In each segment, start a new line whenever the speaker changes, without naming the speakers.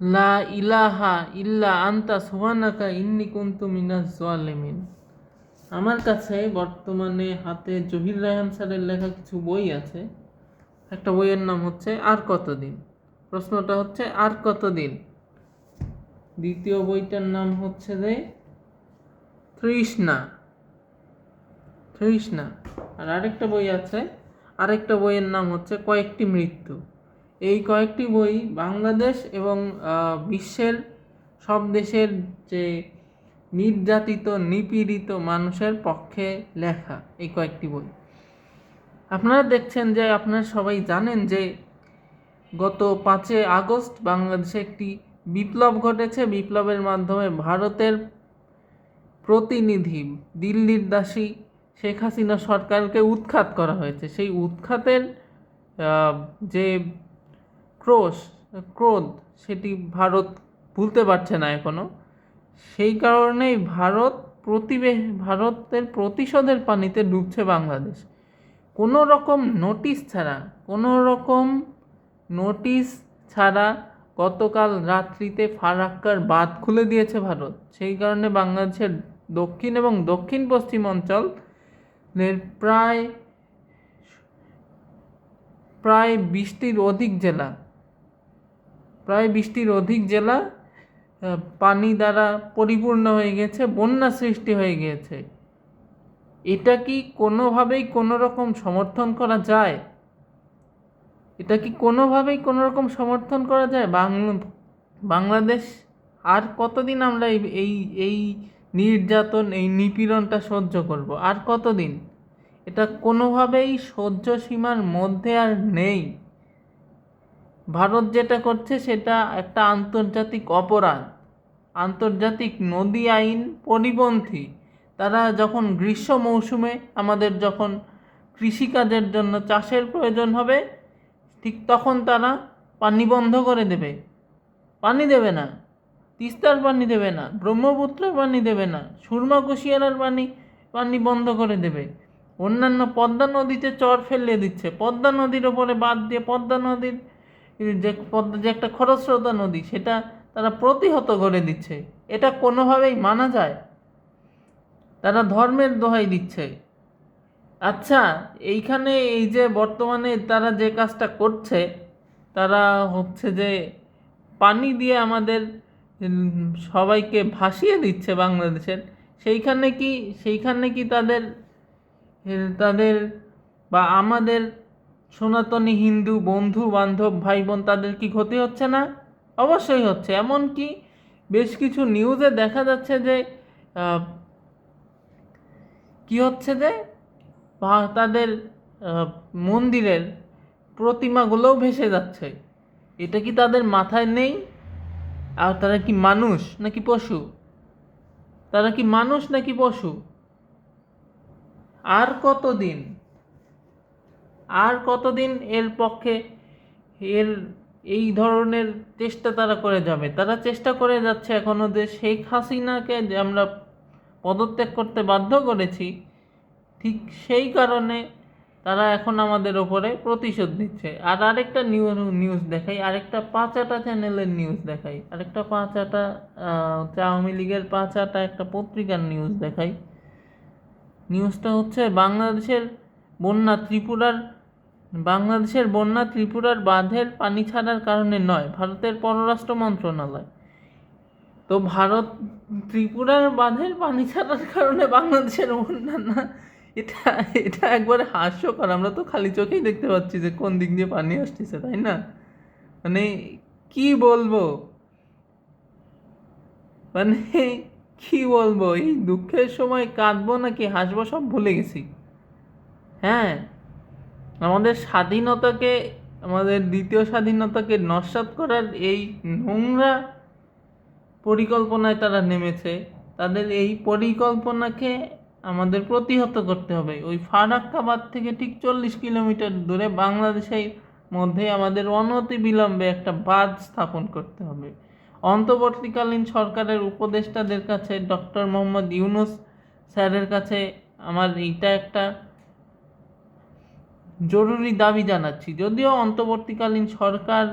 লা ইলাহা ইল্লা আন্তা সুবহানাকা ইন্নি কুনতু মিনাজ জালিমিন। আমার কাছে বর্তমানে হাতে জহির রায়হান স্যারের লেখা কিছু বই আছে। একটা বইয়ের নাম হচ্ছে আর কতদিন? প্রশ্নটা হচ্ছে আর কতদিন? দ্বিতীয় বইটার নাম হচ্ছে যে তৃষ্ণা। তৃষ্ণা। আর আরেকটা বই আছে। আরেকটা বইয়ের নাম হচ্ছে কয়েকটি মৃত্যু। এই কয়েকটি বই বাংলাদেশ এবং বিশ্বের সব দেশের যে নির্যাতিত, নিপীড়িত মানুষের পক্ষে লেখা এই কয়েকটি বই। আপনারা দেখছেন যে, আপনারা সবাই জানেন যে, গত পাঁচই আগস্ট বাংলাদেশে একটি বিপ্লব ঘটেছে। বিপ্লবের মাধ্যমে ভারতের প্রতিনিধি দিল্লির দাসী শেখ হাসিনা সরকারকে উৎখাত করা হয়েছে। সেই উৎখাতের যে ক্রোশ, ক্রোধ সেটি ভারত ভুলতে পারছে না এখনও। সেই কারণেই ভারত প্রতিবে, ভারতের প্রতিশোধের পানিতে ডুবছে বাংলাদেশ। কোনো রকম নোটিশ ছাড়া, কোনো রকম নোটিশ ছাড়া গতকাল রাত্রিতে ফারাক্কার বাঁধ খুলে দিয়েছে ভারত। সেই কারণে বাংলাদেশের দক্ষিণ এবং দক্ষিণ পশ্চিম অঞ্চল প্রায় প্রায় বিশটির অধিক জেলা প্রায় বিশটির অধিক জেলা পানি দ্বারা পরিপূর্ণ হয়ে গেছে, বন্যা সৃষ্টি হয়ে গিয়েছে এটা কি কোনোভাবেই কোনো রকম সমর্থন করা যায়? এটা কি কোনোভাবেই কোনো রকম সমর্থন করা যায়? বাংলা বাংলাদেশ আর কতদিন আমরা এই এই নির্যাতন, এই নিপীড়নটা সহ্য করব? আর কতদিন? এটা কোনোভাবেই সহ্য সীমার মধ্যে আর নেই। ভারত যেটা করছে সেটা একটা আন্তর্জাতিক অপরাধ। আন্তর্জাতিক নদী আইন পরিপন্থী। তারা যখন গ্রীষ্ম মৌসুমে আমাদের যখন কৃষিকাজের জন্য চাষের প্রয়োজন হবে, ঠিক তখন তারা পানি বন্ধ করে দেবে। পানি দেবে না। তিস্তার পানি দেবে না। ব্রহ্মপুত্রের পানি দেবে না। সুরমা কুশিয়ারার পানি পানি বন্ধ করে দেবে। অন্যান্য পদ্মা নদীতে চর ফেলে দিচ্ছে। পদ্মা নদীর ওপরে বাদ দিয়ে পদ্মা নদীর যে পদ্মা যে একটা খরস্রোতা নদী, সেটা তারা প্রতিহত করে দিচ্ছে। এটা কোনোভাবেই মানা যায়। তারা ধর্মের দোহাই দিচ্ছে। আচ্ছা এইখানে এই যে বর্তমানে তারা যে কাজটা করছে, তারা হচ্ছে যে পানি দিয়ে আমাদের সবাইকে ভাসিয়ে দিচ্ছে বাংলাদেশের। সেইখানে কি সেইখানে কি তাদের তাদের বা আমাদের সনাতনী হিন্দু, বন্ধু, বান্ধব ভাই বোন তাদের কি ক্ষতি হচ্ছে না? অবশ্যই হচ্ছে। এমনকি বেশ কিছু নিউজে দেখা যাচ্ছে যে কি হচ্ছে যে তাদের মন্দিরের প্রতিমাগুলোও ভেসে যাচ্ছে। এটা কি তাদের মাথায় নেই? আর তারা কি মানুষ নাকি পশু? তারা কি মানুষ নাকি পশু? আর কতদিন? আর কতদিন এর পক্ষে এর এই ধরনের চেষ্টা তারা করে যাবে? তারা চেষ্টা করে যাচ্ছে এখনও যে শেখ হাসিনাকে যে আমরা পদত্যাগ করতে বাধ্য করেছি, ঠিক সেই কারণে তারা এখন আমাদের ওপরে প্রতিশোধ নিচ্ছে। আর আরেকটা নিউজ নিউজ দেখাই, আরেকটা পাঁচাটা চ্যানেলের নিউজ দেখাই, আরেকটা পাঁচাটা আওয়ামী লীগের পাঁচাটা একটা পত্রিকার নিউজ দেখাই। নিউজটা হচ্ছে বাংলাদেশের বন্যা ত্রিপুরার বাংলাদেশের বন্যা ত্রিপুরার বাঁধের পানি ছাড়ার কারণে নয়, ভারতের পররাষ্ট্র মন্ত্রণালয়। তো ভারত ত্রিপুরার বাঁধের পানি ছাড়ার কারণে বাংলাদেশের বন্যা না, এটা এটা একবারে হাস্যকর। আমরা তো খালি চোখেই দেখতে পাচ্ছি যে কোন দিক দিয়ে পানি আসতেছে, তাই না? মানে কি বলব? মানে কি বলব? এই দুঃখের সময় কাঁদবো নাকি? হাসবো, সব ভুলে গেছি। হ্যাঁ। আমাদের স্বাধীনতাকে, আমাদের দ্বিতীয় স্বাধীনতাকে নস্বাত করার এই নোংরা পরিকল্পনায় তারা নেমেছে, তাদের এই পরিকল্পনাকে আমাদের প্রতিহত করতে হবে। ওই ফারাক্কাবাদ থেকে ঠিক চল্লিশ কিলোমিটার দূরে বাংলাদেশের মধ্যে আমাদের অনতি বিলম্বে একটা বাঁধ স্থাপন করতে হবে। অন্তর্বর্তীকালীন সরকারের উপদেষ্টাদের কাছে, ডক্টর মোহাম্মদ ইউনুস স্যারের কাছে আমার এইটা একটা জরুরি দাবি জানাচ্ছি। যদিও অন্তর্বর্তীকালীন সরকার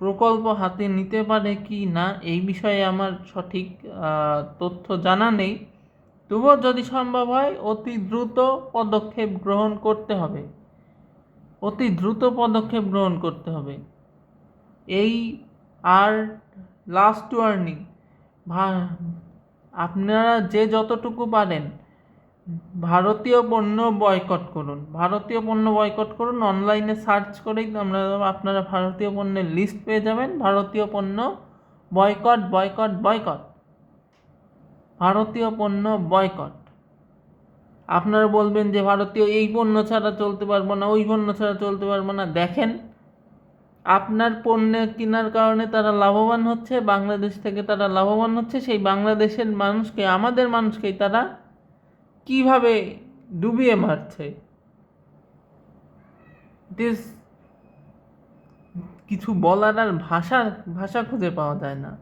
প্রকল্প হাতে নিতে পারে কি না, এই বিষয়ে আমার সঠিক তথ্য জানা নেই। তবুও যদি সম্ভব হয়, অতি দ্রুত পদক্ষেপ গ্রহণ করতে হবে। অতি দ্রুত পদক্ষেপ গ্রহণ করতে হবে। এই আর লাস্ট ওয়ার্নিং আপনারা যে যতটুকু পারেন ভারতীয় পণ্য বয়কট করুন। ভারতীয় পণ্য বয়কট করুন অনলাইনে সার্চ করেই আমরা আপনারা ভারতীয় পণ্যের লিস্ট পেয়ে যাবেন। ভারতীয় পণ্য বয়কট বয়কট বয়কট ভারতীয় পণ্য বয়কট আপনারা বলবেন যে, ভারতীয়, এই পণ্য ছাড়া চলতে পারব না, ওই পণ্য ছাড়া চলতে পারব না। দেখেন, আপনার পণ্য কেনার কারণে তারা লাভবান হচ্ছে, বাংলাদেশ থেকে তারা লাভবান হচ্ছে, সেই বাংলাদেশের মানুষকে, আমাদের মানুষকেই তারা কীভাবে ডুবিয়ে মারছে? ইজ কিছু বলার আর ভাষা ভাষা খুঁজে পাওয়া যায় না।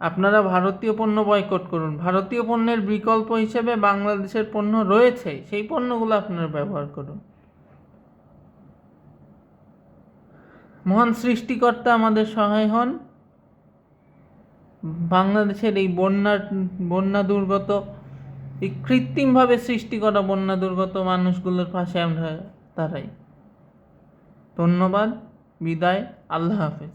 আপনারা ভারতীয় পণ্য বয়কট করুন। ভারতীয় পণ্যের বিকল্প হিসেবে বাংলাদেশের পণ্য রয়েছে, সেই পণ্যগুলো আপনারা ব্যবহার করুন। মহান সৃষ্টিকর্তা আমাদের সহায় হন। বাংলাদেশের এই বন্যা বন্যা দুর্গত এই কৃত্রিমভাবে সৃষ্টি করা বন্যা দুর্গত মানুষগুলোর পাশে আমরা দাঁড়াই। ধন্যবাদ বিদায় আল্লাহ হাফেজ।